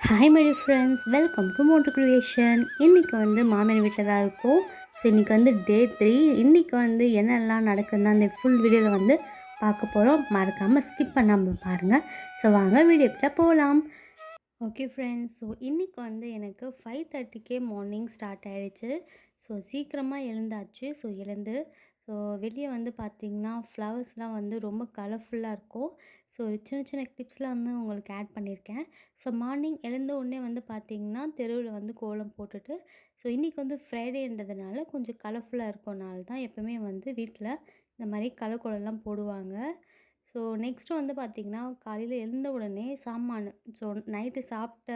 Hi my friends welcome to motor creation இன்றைக்கி வந்து மாமியார் வீட்டில் தான் இருக்கும். ஸோ இன்றைக்கி வந்து டே த்ரீ இன்றைக்கி வந்து என்னெல்லாம் நடக்குதுன்னு அந்த ஃபுல் வீடியோவில் வந்து பார்க்க போகிறோம் மறக்காமல் ஸ்கிப் பண்ணாமல் பாருங்கள் ஸோ வாங்க வீடியோக்கிட்ட போகலாம் ஓகே ஃப்ரெண்ட்ஸ் ஸோ இன்றைக்கி வந்து எனக்கு ஃபைவ் தேர்ட்டிக்கே மார்னிங் ஸ்டார்ட் ஆகிடுச்சு ஸோ சீக்கிரமாக எழுந்தாச்சு. ஸோ எழுந்து ஸோ வெளியே வந்து பார்த்திங்கன்னா ஃப்ளவர்ஸ்லாம் வந்து ரொம்ப கலர்ஃபுல்லாக இருக்கும். ஸோ ஒரு சின்ன சின்ன கிளிப்ஸ்லாம் வந்து உங்களுக்கு ஆட் பண்ணியிருக்கேன். ஸோ மார்னிங் எழுந்த உடனே வந்து பார்த்திங்கன்னா தெருவில் வந்து கோலம் போட்டுட்டு ஸோ இன்றைக்கி வந்து ஃப்ரைடேன்றதுனால கொஞ்சம் கலர்ஃபுல்லாக இருக்கனால தான் எப்போவுமே வந்து வீட்டில் இந்த மாதிரி கலர் கோலம்லாம் போடுவாங்க. ஸோ நெக்ஸ்ட்டு வந்து பார்த்திங்கன்னா காலையில் எழுந்த உடனே சாமான் ஸோ நைட்டு சாப்பிட்ட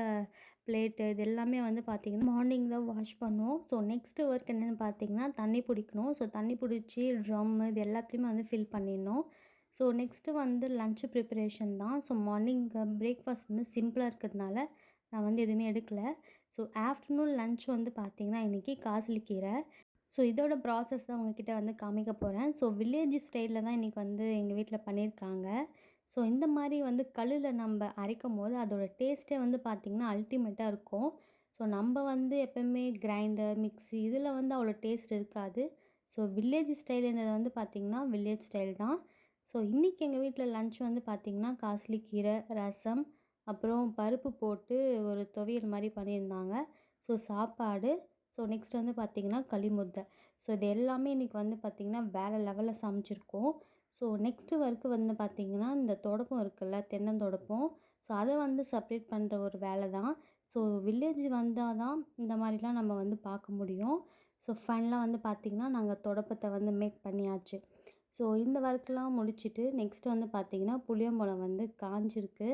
பிளேட்டு இது எல்லாமே வந்து பார்த்திங்கன்னா மார்னிங் தான் வாஷ் பண்ணுவோம். ஸோ நெக்ஸ்ட்டு ஒர்க் என்னென்னு பார்த்திங்கன்னா தண்ணி பிடிக்கணும். ஸோ தண்ணி பிடிச்சி ட்ரம்மு இது எல்லாத்தையுமே வந்து ஃபில் பண்ணிடணும். ஸோ நெக்ஸ்ட்டு வந்து லன்ச் ப்ரிப்பரேஷன் தான். ஸோ மார்னிங் பிரேக்ஃபாஸ்ட் வந்து சிம்பிளாக இருக்கிறதுனால நான் வந்து எதுவுமே எடுக்கலை. ஸோ ஆஃப்டர்நூன் லன்ச் வந்து பார்த்திங்கன்னா இன்றைக்கி காசலிக்கீரை ஸோ இதோட ப்ராசஸ் தான் உங்ககிட்ட வந்து காமிக்க போகிறேன் ஸோ வில்லேஜ் ஸ்டைலில் தான் இன்றைக்கி வந்து எங்கள் வீட்டில் பண்ணியிருக்காங்க ஸோ இந்த மாதிரி வந்து கல்லில் நம்ம அரைக்கும் போது அதோடய டேஸ்ட்டே வந்து பார்த்திங்கன்னா அல்டிமேட்டாக இருக்கும். ஸோ நம்ம வந்து எப்போயுமே கிரைண்டர் மிக்ஸி இதில் வந்து அவ்வளோ டேஸ்ட் இருக்காது. ஸோ வில்லேஜ் ஸ்டைலுன்றது வந்து பார்த்திங்கன்னா வில்லேஜ் ஸ்டைல் தான். ஸோ இன்றைக்கி எங்கள் வீட்டில் லன்ச் வந்து பார்த்திங்கன்னா காஸ்ட்லி கீரை ரசம் அப்புறம் பருப்பு போட்டு ஒரு துவையல் மாதிரி பண்ணியிருந்தாங்க. ஸோ சாப்பாடு ஸோ நெக்ஸ்ட் வந்து பார்த்திங்கன்னா களிமுத்தை. ஸோ இது எல்லாமே இன்றைக்கி வந்து பார்த்திங்கன்னா வேறு லெவலில் சமைச்சிருக்கோம். ஸோ நெக்ஸ்ட்டு ஒர்க்கு வந்து பார்த்திங்கன்னா இந்த தொடப்பம் இருக்குல்ல தென்னந்தொடப்பம் ஸோ அதை வந்து செப்ரேட் பண்ணுற ஒரு வேலை தான். ஸோ வில்லேஜ் வந்தால் தான் இந்த மாதிரிலாம் நம்ம வந்து பார்க்க முடியும். ஸோ ஃபைனலாக வந்து பார்த்திங்கன்னா நாங்கள் தொடப்பத்தை வந்து மேக் பண்ணியாச்சு. ஸோ இந்த ஒர்க்லாம் முடிச்சுட்டு நெக்ஸ்ட் வந்து பார்த்திங்கன்னா புளியம்பழம் வந்து காஞ்சிருக்கு.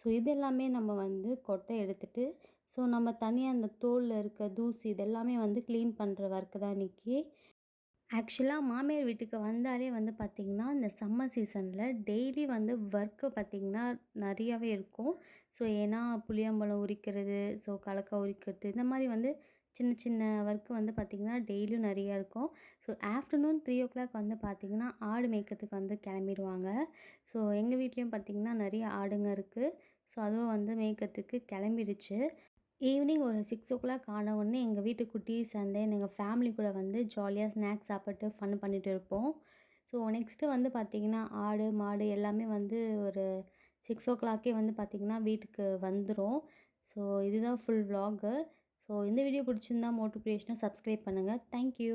ஸோ இது எல்லாமே நம்ம வந்து கொட்டை எடுத்துகிட்டு ஸோ நம்ம தனியாக அந்த தோலில் இருக்க தூசி இதெல்லாமே வந்து க்ளீன் பண்ணுற ஒர்க்கு தான் இன்றைக்கி ஆக்சுவலாக மாமியார் வீட்டுக்கு வந்தாலே வந்து பார்த்திங்கன்னா இந்த சம்மர் சீசனில் டெய்லி வந்து ஒர்க்கு பார்த்திங்கன்னா நிறையாவே இருக்கும். ஸோ ஏன்னா புளியம்பழம் உரிக்கிறது ஸோ கலக்காய் உரிக்கிறது இந்த மாதிரி வந்து சின்ன சின்ன ஒர்க்கு வந்து பார்த்திங்கன்னா டெய்லியும் நிறையா இருக்கும். So afternoon three o'clock வந்து பார்த்திங்கன்னா ஆடு மேய்க்கிறதுக்கு வந்து கிளம்பிடுவாங்க. ஸோ எங்கள் வீட்லேயும் பார்த்திங்கன்னா நிறைய ஆடுங்க இருக்குது ஸோ அதுவும் வந்து மேய்க்கிறதுக்கு கிளம்பிடுச்சு. ஈவினிங் ஒரு சிக்ஸ் ஓ கிளாக் ஆன உடனே எங்கள் வீட்டு குட்டீஸ் அண்ட் தென் எங்கள் ஃபேமிலி கூட வந்து ஜாலியாக ஸ்நாக்ஸ் சாப்பிட்டு ஃபன் பண்ணிகிட்டு இருப்போம். ஸோ நெக்ஸ்ட்டு வந்து பார்த்திங்கன்னா ஆடு மாடு எல்லாமே வந்து ஒரு சிக்ஸ் ஓ கிளாக்கே வந்து பார்த்திங்கன்னா வீட்டுக்கு வந்துடும் ஸோ இதுதான் ஃபுல் விலாகு ஸோ இந்த வீடியோ பிடிச்சிருந்தா மோட்டிவேஷனாக சப்ஸ்கிரைப் பண்ணுங்கள் தேங்க்யூ.